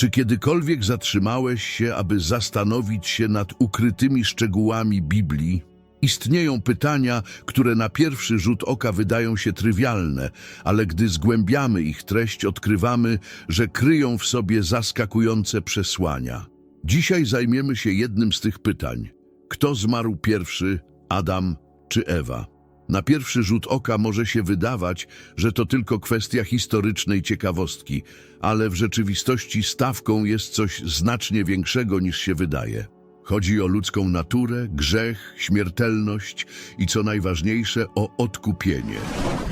Czy kiedykolwiek zatrzymałeś się, aby zastanowić się nad ukrytymi szczegółami Biblii? Istnieją pytania, które na pierwszy rzut oka wydają się trywialne, ale gdy zgłębiamy ich treść, odkrywamy, że kryją w sobie zaskakujące przesłania. Dzisiaj zajmiemy się jednym z tych pytań. Kto zmarł pierwszy, Adam czy Ewa? Na pierwszy rzut oka może się wydawać, że to tylko kwestia historycznej ciekawostki, ale w rzeczywistości stawką jest coś znacznie większego niż się wydaje. Chodzi o ludzką naturę, grzech, śmiertelność i co najważniejsze o odkupienie.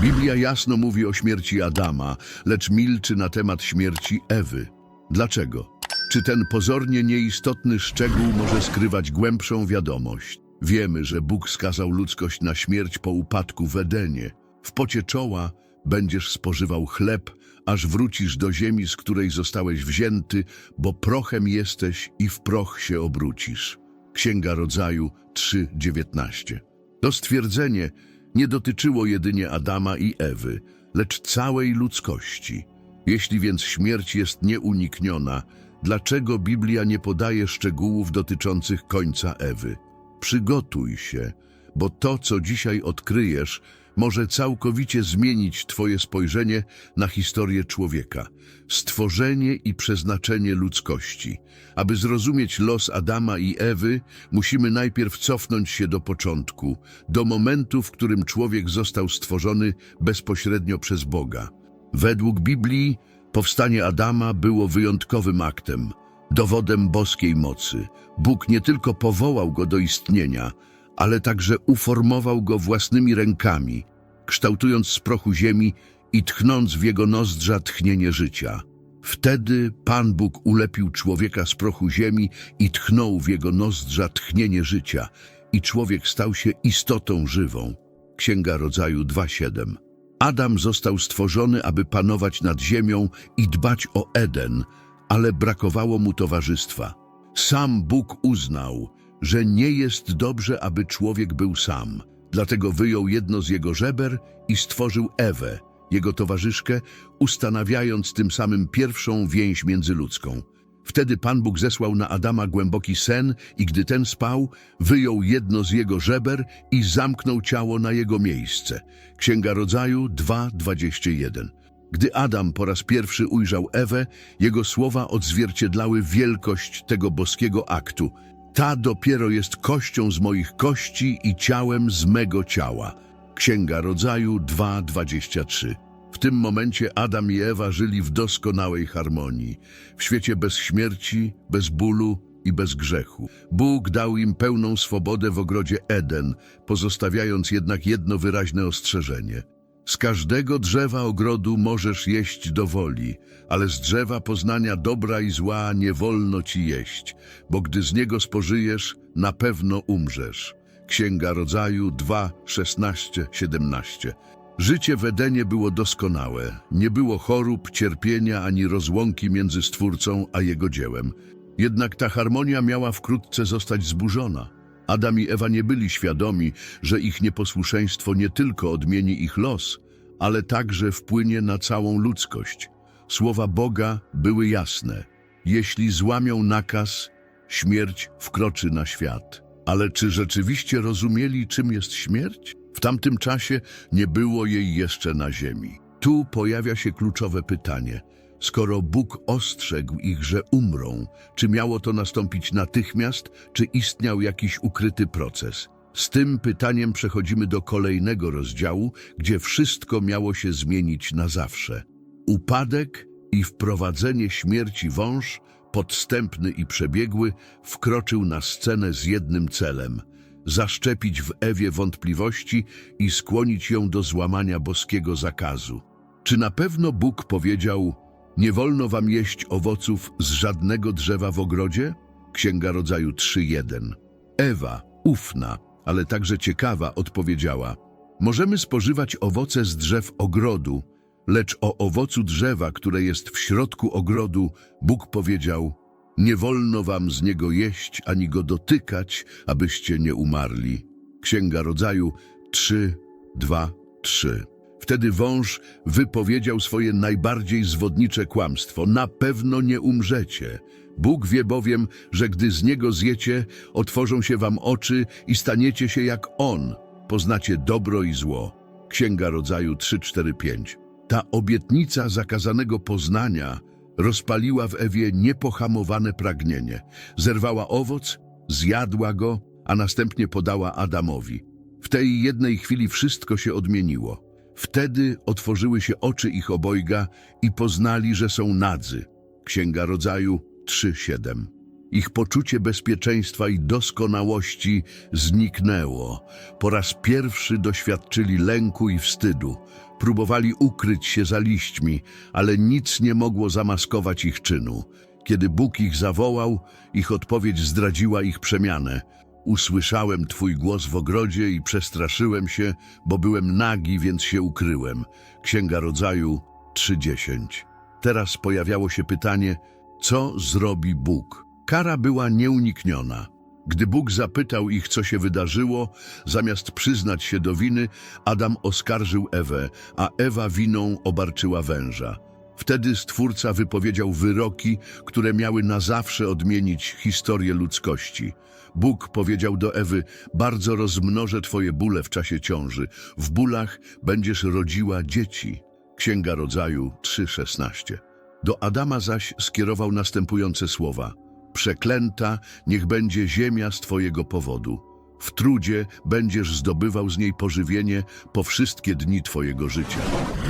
Biblia jasno mówi o śmierci Adama, lecz milczy na temat śmierci Ewy. Dlaczego? Czy ten pozornie nieistotny szczegół może skrywać głębszą wiadomość? Wiemy, że Bóg skazał ludzkość na śmierć po upadku w Edenie. W pocie czoła będziesz spożywał chleb, aż wrócisz do ziemi, z której zostałeś wzięty, bo prochem jesteś i w proch się obrócisz. Księga Rodzaju 3:19. To stwierdzenie nie dotyczyło jedynie Adama i Ewy, lecz całej ludzkości. Jeśli więc śmierć jest nieunikniona, dlaczego Biblia nie podaje szczegółów dotyczących końca Ewy? Przygotuj się, bo to, co dzisiaj odkryjesz, może całkowicie zmienić Twoje spojrzenie na historię człowieka, stworzenie i przeznaczenie ludzkości. Aby zrozumieć los Adama i Ewy, musimy najpierw cofnąć się do początku, do momentu, w którym człowiek został stworzony bezpośrednio przez Boga. Według Biblii powstanie Adama było wyjątkowym aktem, dowodem boskiej mocy. Bóg nie tylko powołał go do istnienia, ale także uformował go własnymi rękami, kształtując z prochu ziemi i tchnąc w jego nozdrza tchnienie życia. Wtedy Pan Bóg ulepił człowieka z prochu ziemi i tchnął w jego nozdrza tchnienie życia i człowiek stał się istotą żywą. Księga Rodzaju 2.7 Adam został stworzony, aby panować nad ziemią i dbać o Eden, ale brakowało mu towarzystwa. Sam Bóg uznał, że nie jest dobrze, aby człowiek był sam. Dlatego wyjął jedno z jego żeber i stworzył Ewę, jego towarzyszkę, ustanawiając tym samym pierwszą więź międzyludzką. Wtedy Pan Bóg zesłał na Adama głęboki sen i gdy ten spał, wyjął jedno z jego żeber i zamknął ciało na jego miejsce. Księga Rodzaju 2:21. Gdy Adam po raz pierwszy ujrzał Ewę, jego słowa odzwierciedlały wielkość tego boskiego aktu. Ta dopiero jest kością z moich kości i ciałem z mego ciała. Księga Rodzaju 2:23. W tym momencie Adam i Ewa żyli w doskonałej harmonii, w świecie bez śmierci, bez bólu i bez grzechu. Bóg dał im pełną swobodę w ogrodzie Eden, pozostawiając jednak jedno wyraźne ostrzeżenie. Z każdego drzewa ogrodu możesz jeść do woli, ale z drzewa poznania dobra i zła nie wolno ci jeść, bo gdy z niego spożyjesz, na pewno umrzesz. Księga Rodzaju 2, 16, 17. Życie w Edenie było doskonałe. Nie było chorób, cierpienia ani rozłąki między Stwórcą a jego dziełem. Jednak ta harmonia miała wkrótce zostać zburzona. Adam i Ewa nie byli świadomi, że ich nieposłuszeństwo nie tylko odmieni ich los, ale także wpłynie na całą ludzkość. Słowa Boga były jasne. Jeśli złamią nakaz, śmierć wkroczy na świat. Ale czy rzeczywiście rozumieli, czym jest śmierć? W tamtym czasie nie było jej jeszcze na ziemi. Tu pojawia się kluczowe pytanie. Skoro Bóg ostrzegł ich, że umrą, czy miało to nastąpić natychmiast, czy istniał jakiś ukryty proces? Z tym pytaniem przechodzimy do kolejnego rozdziału, gdzie wszystko miało się zmienić na zawsze. Upadek i wprowadzenie śmierci wąż, podstępny i przebiegły, wkroczył na scenę z jednym celem – zaszczepić w Ewie wątpliwości i skłonić ją do złamania boskiego zakazu. Czy na pewno Bóg powiedział, nie wolno wam jeść owoców z żadnego drzewa w ogrodzie? Księga Rodzaju 3.1. Ewa, ufna, ale także ciekawa, odpowiedziała, możemy spożywać owoce z drzew ogrodu, lecz o owocu drzewa, które jest w środku ogrodu, Bóg powiedział, nie wolno wam z niego jeść, ani go dotykać, abyście nie umarli. Księga Rodzaju 3, 2, 3. Wtedy wąż wypowiedział swoje najbardziej zwodnicze kłamstwo. Na pewno nie umrzecie. Bóg wie bowiem, że gdy z niego zjecie, otworzą się wam oczy i staniecie się jak On. Poznacie dobro i zło. Księga Rodzaju 3-4-5. Ta obietnica zakazanego poznania rozpaliła w Ewie niepohamowane pragnienie. Zerwała owoc, zjadła go, a następnie podała Adamowi. W tej jednej chwili wszystko się odmieniło. Wtedy otworzyły się oczy ich obojga i poznali, że są nadzy. Księga Rodzaju 3:7. Ich poczucie bezpieczeństwa i doskonałości zniknęło. Po raz pierwszy doświadczyli lęku i wstydu. Próbowali ukryć się za liśćmi, ale nic nie mogło zamaskować ich czynu. Kiedy Bóg ich zawołał, ich odpowiedź zdradziła ich przemianę. Usłyszałem Twój głos w ogrodzie i przestraszyłem się, bo byłem nagi, więc się ukryłem. Księga Rodzaju 3:10. Teraz pojawiało się pytanie, co zrobi Bóg? Kara była nieunikniona. Gdy Bóg zapytał ich, co się wydarzyło, zamiast przyznać się do winy, Adam oskarżył Ewę, a Ewa winą obarczyła węża. Wtedy Stwórca wypowiedział wyroki, które miały na zawsze odmienić historię ludzkości. Bóg powiedział do Ewy, bardzo rozmnożę twoje bóle w czasie ciąży. W bólach będziesz rodziła dzieci. Księga Rodzaju 3,16. Do Adama zaś skierował następujące słowa. Przeklęta niech będzie ziemia z twojego powodu. W trudzie będziesz zdobywał z niej pożywienie po wszystkie dni twojego życia.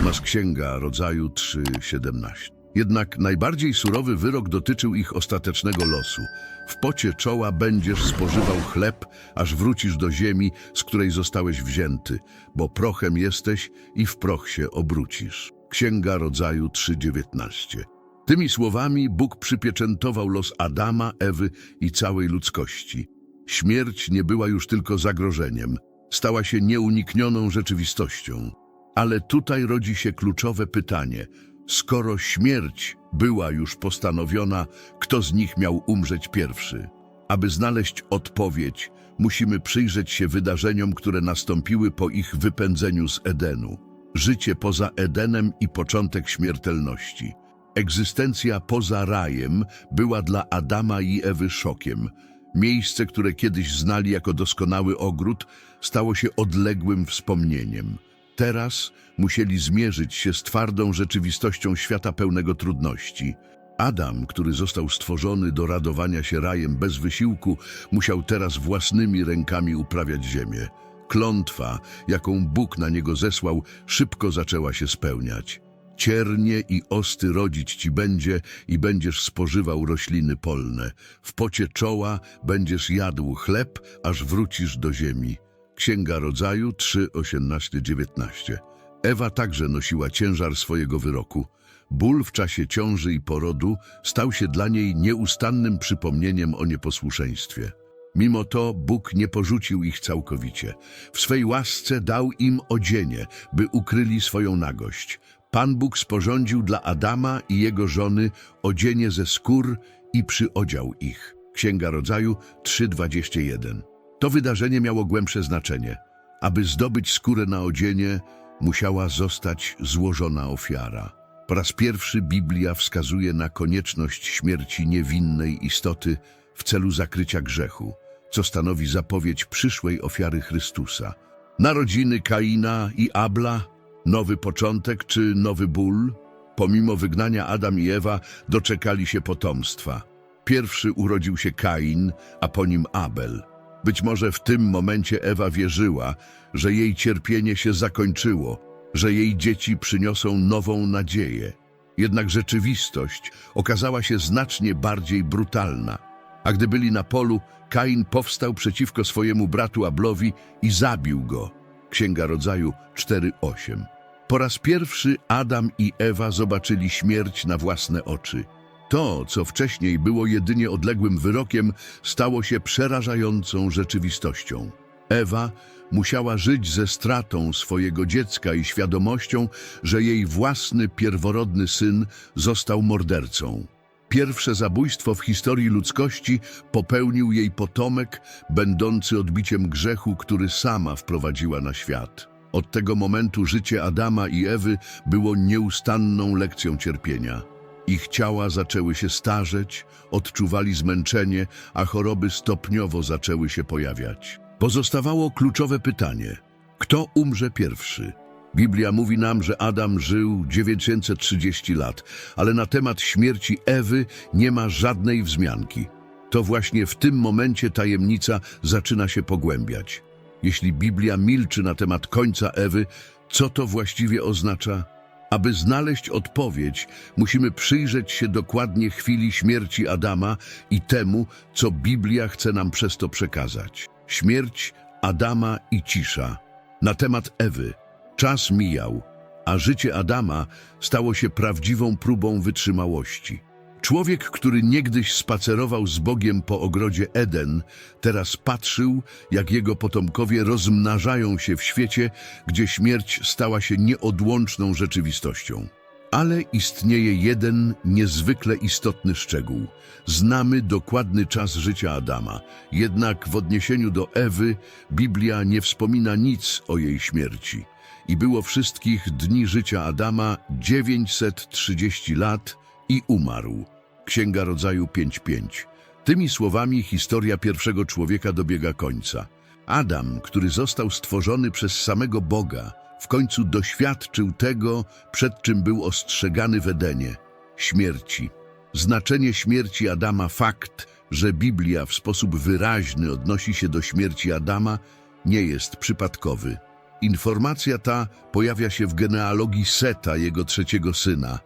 Masz Księga Rodzaju 3,17. Jednak najbardziej surowy wyrok dotyczył ich ostatecznego losu. W pocie czoła będziesz spożywał chleb, aż wrócisz do ziemi, z której zostałeś wzięty, bo prochem jesteś i w proch się obrócisz. Księga Rodzaju 3,19. Tymi słowami Bóg przypieczętował los Adama, Ewy i całej ludzkości. Śmierć nie była już tylko zagrożeniem, stała się nieuniknioną rzeczywistością. Ale tutaj rodzi się kluczowe pytanie. Skoro śmierć była już postanowiona, kto z nich miał umrzeć pierwszy? Aby znaleźć odpowiedź, musimy przyjrzeć się wydarzeniom, które nastąpiły po ich wypędzeniu z Edenu. Życie poza Edenem i początek śmiertelności. Egzystencja poza rajem była dla Adama i Ewy szokiem. Miejsce, które kiedyś znali jako doskonały ogród, stało się odległym wspomnieniem. Teraz musieli zmierzyć się z twardą rzeczywistością świata pełnego trudności. Adam, który został stworzony do radowania się rajem bez wysiłku, musiał teraz własnymi rękami uprawiać ziemię. Klątwa, jaką Bóg na niego zesłał, szybko zaczęła się spełniać. Ciernie i osty rodzić ci będzie i będziesz spożywał rośliny polne. W pocie czoła będziesz jadł chleb, aż wrócisz do ziemi. Księga Rodzaju 3, 18, 19. Ewa także nosiła ciężar swojego wyroku. Ból w czasie ciąży i porodu stał się dla niej nieustannym przypomnieniem o nieposłuszeństwie. Mimo to Bóg nie porzucił ich całkowicie. W swej łasce dał im odzienie, by ukryli swoją nagość. Pan Bóg sporządził dla Adama i jego żony odzienie ze skór i przyodział ich. Księga Rodzaju 3:21. To wydarzenie miało głębsze znaczenie. Aby zdobyć skórę na odzienie, musiała zostać złożona ofiara. Po raz pierwszy Biblia wskazuje na konieczność śmierci niewinnej istoty w celu zakrycia grzechu, co stanowi zapowiedź przyszłej ofiary Chrystusa. Narodziny Kaina i Abla, nowy początek czy nowy ból? Pomimo wygnania Adam i Ewa doczekali się potomstwa. Pierwszy urodził się Kain, a po nim Abel. Być może w tym momencie Ewa wierzyła, że jej cierpienie się zakończyło, że jej dzieci przyniosą nową nadzieję. Jednak rzeczywistość okazała się znacznie bardziej brutalna. A gdy byli na polu, Kain powstał przeciwko swojemu bratu Ablowi i zabił go. Księga Rodzaju 4:8. Po raz pierwszy Adam i Ewa zobaczyli śmierć na własne oczy. To, co wcześniej było jedynie odległym wyrokiem, stało się przerażającą rzeczywistością. Ewa musiała żyć ze stratą swojego dziecka i świadomością, że jej własny pierworodny syn został mordercą. Pierwsze zabójstwo w historii ludzkości popełnił jej potomek, będący odbiciem grzechu, który sama wprowadziła na świat. Od tego momentu życie Adama i Ewy było nieustanną lekcją cierpienia. Ich ciała zaczęły się starzeć, odczuwali zmęczenie, a choroby stopniowo zaczęły się pojawiać. Pozostawało kluczowe pytanie: kto umrze pierwszy? Biblia mówi nam, że Adam żył 930 lat, ale na temat śmierci Ewy nie ma żadnej wzmianki. To właśnie w tym momencie tajemnica zaczyna się pogłębiać. Jeśli Biblia milczy na temat końca Ewy, co to właściwie oznacza? Aby znaleźć odpowiedź, musimy przyjrzeć się dokładnie chwili śmierci Adama i temu, co Biblia chce nam przez to przekazać. Śmierć Adama i cisza. Na temat Ewy. Czas mijał, a życie Adama stało się prawdziwą próbą wytrzymałości. Człowiek, który niegdyś spacerował z Bogiem po ogrodzie Eden, teraz patrzył, jak jego potomkowie rozmnażają się w świecie, gdzie śmierć stała się nieodłączną rzeczywistością. Ale istnieje jeden niezwykle istotny szczegół. Znamy dokładny czas życia Adama, jednak w odniesieniu do Ewy Biblia nie wspomina nic o jej śmierci. I było wszystkich dni życia Adama 930 lat i umarł. Księga Rodzaju 5.5. Tymi słowami historia pierwszego człowieka dobiega końca. Adam, który został stworzony przez samego Boga, w końcu doświadczył tego, przed czym był ostrzegany w Edenie śmierci. Znaczenie śmierci Adama fakt, że Biblia w sposób wyraźny odnosi się do śmierci Adama, nie jest przypadkowy. Informacja ta pojawia się w genealogii Seta, jego trzeciego syna,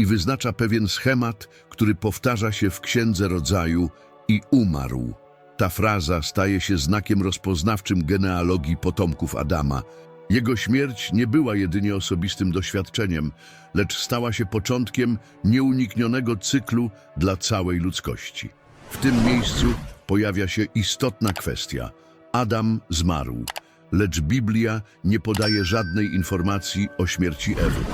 i wyznacza pewien schemat, który powtarza się w Księdze Rodzaju i umarł. Ta fraza staje się znakiem rozpoznawczym genealogii potomków Adama. Jego śmierć nie była jedynie osobistym doświadczeniem, lecz stała się początkiem nieuniknionego cyklu dla całej ludzkości. W tym miejscu pojawia się istotna kwestia. Adam zmarł, lecz Biblia nie podaje żadnej informacji o śmierci Ewy.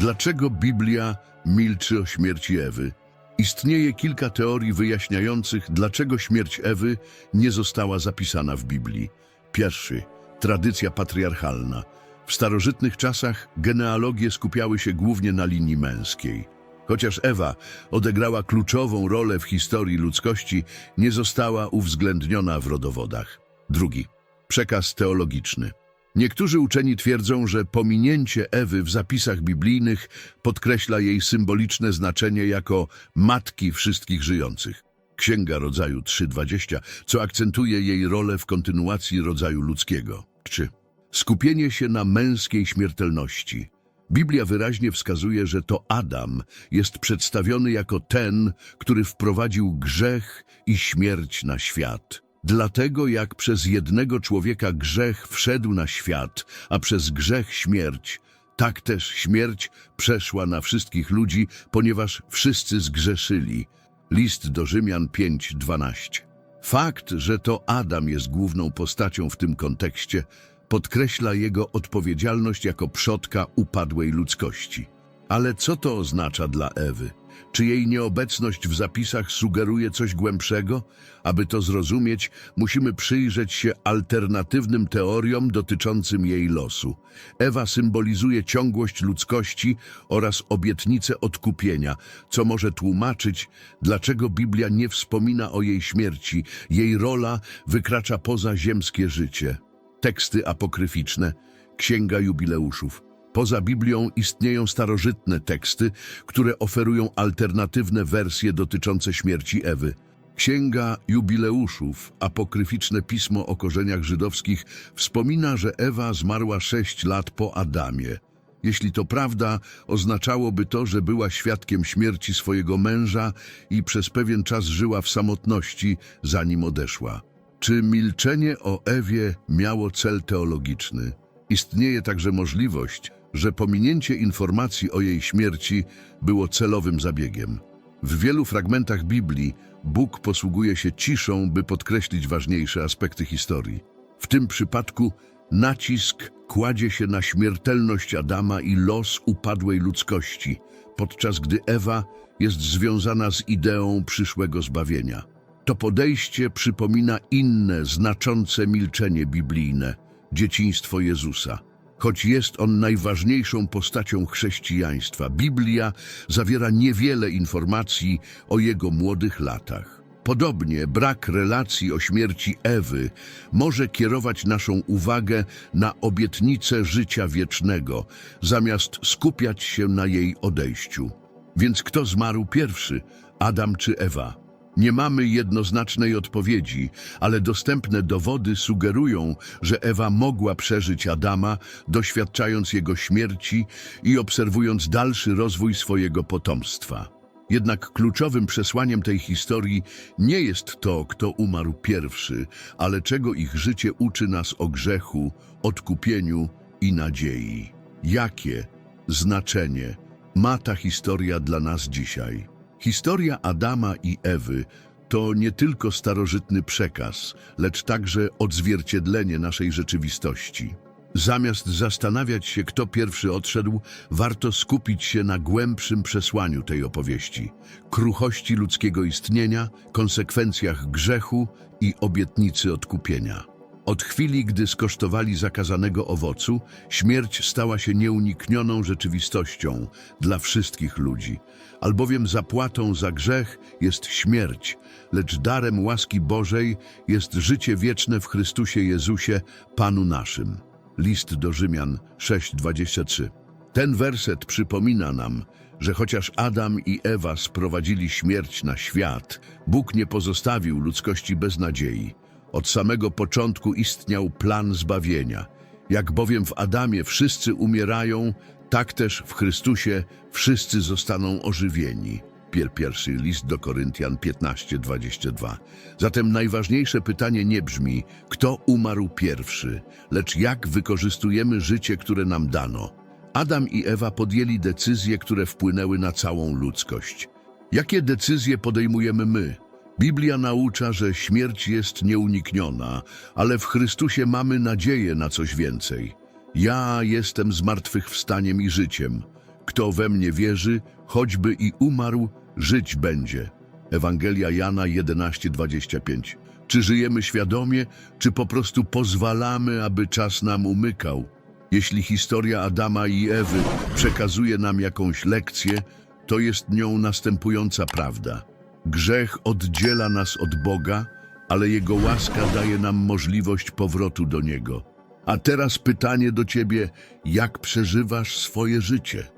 Dlaczego Biblia milczy o śmierci Ewy? Istnieje kilka teorii wyjaśniających, dlaczego śmierć Ewy nie została zapisana w Biblii. Pierwszy tradycja patriarchalna. W starożytnych czasach genealogie skupiały się głównie na linii męskiej. Chociaż Ewa odegrała kluczową rolę w historii ludzkości, nie została uwzględniona w rodowodach. Drugi. Przekaz teologiczny. Niektórzy uczeni twierdzą, że pominięcie Ewy w zapisach biblijnych podkreśla jej symboliczne znaczenie jako matki wszystkich żyjących. Księga Rodzaju 3.20, co akcentuje jej rolę w kontynuacji rodzaju ludzkiego. 3. Skupienie się na męskiej śmiertelności. Biblia wyraźnie wskazuje, że to Adam jest przedstawiony jako ten, który wprowadził grzech i śmierć na świat. Dlatego jak przez jednego człowieka grzech wszedł na świat, a przez grzech śmierć, tak też śmierć przeszła na wszystkich ludzi, ponieważ wszyscy zgrzeszyli. List do Rzymian 5:12. Fakt, że to Adam jest główną postacią w tym kontekście, podkreśla jego odpowiedzialność jako przodka upadłej ludzkości. Ale co to oznacza dla Ewy? Czy jej nieobecność w zapisach sugeruje coś głębszego? Aby to zrozumieć, musimy przyjrzeć się alternatywnym teoriom dotyczącym jej losu. Ewa symbolizuje ciągłość ludzkości oraz obietnicę odkupienia, co może tłumaczyć, dlaczego Biblia nie wspomina o jej śmierci. Jej rola wykracza poza ziemskie życie. Teksty apokryficzne, Księga Jubileuszów. Poza Biblią istnieją starożytne teksty, które oferują alternatywne wersje dotyczące śmierci Ewy. Księga Jubileuszów, apokryficzne pismo o korzeniach żydowskich, wspomina, że Ewa zmarła sześć lat po Adamie. Jeśli to prawda, oznaczałoby to, że była świadkiem śmierci swojego męża i przez pewien czas żyła w samotności, zanim odeszła. Czy milczenie o Ewie miało cel teologiczny? Istnieje także możliwość, że pominięcie informacji o jej śmierci było celowym zabiegiem. W wielu fragmentach Biblii Bóg posługuje się ciszą, by podkreślić ważniejsze aspekty historii. W tym przypadku nacisk kładzie się na śmiertelność Adama i los upadłej ludzkości, podczas gdy Ewa jest związana z ideą przyszłego zbawienia. To podejście przypomina inne, znaczące milczenie biblijne, dzieciństwo Jezusa. choć jest on najważniejszą postacią chrześcijaństwa. Biblia zawiera niewiele informacji o jego młodych latach. Podobnie brak relacji o śmierci Ewy może kierować naszą uwagę na obietnicę życia wiecznego, zamiast skupiać się na jej odejściu. Więc kto zmarł pierwszy, Adam czy Ewa? Nie mamy jednoznacznej odpowiedzi, ale dostępne dowody sugerują, że Ewa mogła przeżyć Adama, doświadczając jego śmierci i obserwując dalszy rozwój swojego potomstwa. Jednak kluczowym przesłaniem tej historii nie jest to, kto umarł pierwszy, ale czego ich życie uczy nas o grzechu, odkupieniu i nadziei. Jakie znaczenie ma ta historia dla nas dzisiaj? Historia Adama i Ewy to nie tylko starożytny przekaz, lecz także odzwierciedlenie naszej rzeczywistości. Zamiast zastanawiać się, kto pierwszy odszedł, warto skupić się na głębszym przesłaniu tej opowieści kruchości ludzkiego istnienia, konsekwencjach grzechu i obietnicy odkupienia. Od chwili, gdy skosztowali zakazanego owocu, śmierć stała się nieuniknioną rzeczywistością dla wszystkich ludzi, albowiem zapłatą za grzech jest śmierć, lecz darem łaski Bożej jest życie wieczne w Chrystusie Jezusie, Panu naszym. List do Rzymian 6:23. Ten werset przypomina nam, że chociaż Adam i Ewa sprowadzili śmierć na świat, Bóg nie pozostawił ludzkości bez nadziei. Od samego początku istniał plan zbawienia. Jak bowiem w Adamie wszyscy umierają, tak też w Chrystusie wszyscy zostaną ożywieni. Pier pierwszy list do Koryntian 15:22. Zatem najważniejsze pytanie nie brzmi, kto umarł pierwszy, lecz jak wykorzystujemy życie, które nam dano. Adam i Ewa podjęli decyzje, które wpłynęły na całą ludzkość. Jakie decyzje podejmujemy my? Biblia naucza, że śmierć jest nieunikniona, ale w Chrystusie mamy nadzieję na coś więcej. Ja jestem zmartwychwstaniem i życiem. Kto we mnie wierzy, choćby i umarł, żyć będzie. Ewangelia Jana 11:25. Czy żyjemy świadomie, czy po prostu pozwalamy, aby czas nam umykał? Jeśli historia Adama i Ewy przekazuje nam jakąś lekcję, to jest nią następująca prawda. Grzech oddziela nas od Boga, ale Jego łaska daje nam możliwość powrotu do Niego. A teraz pytanie do Ciebie, jak przeżywasz swoje życie?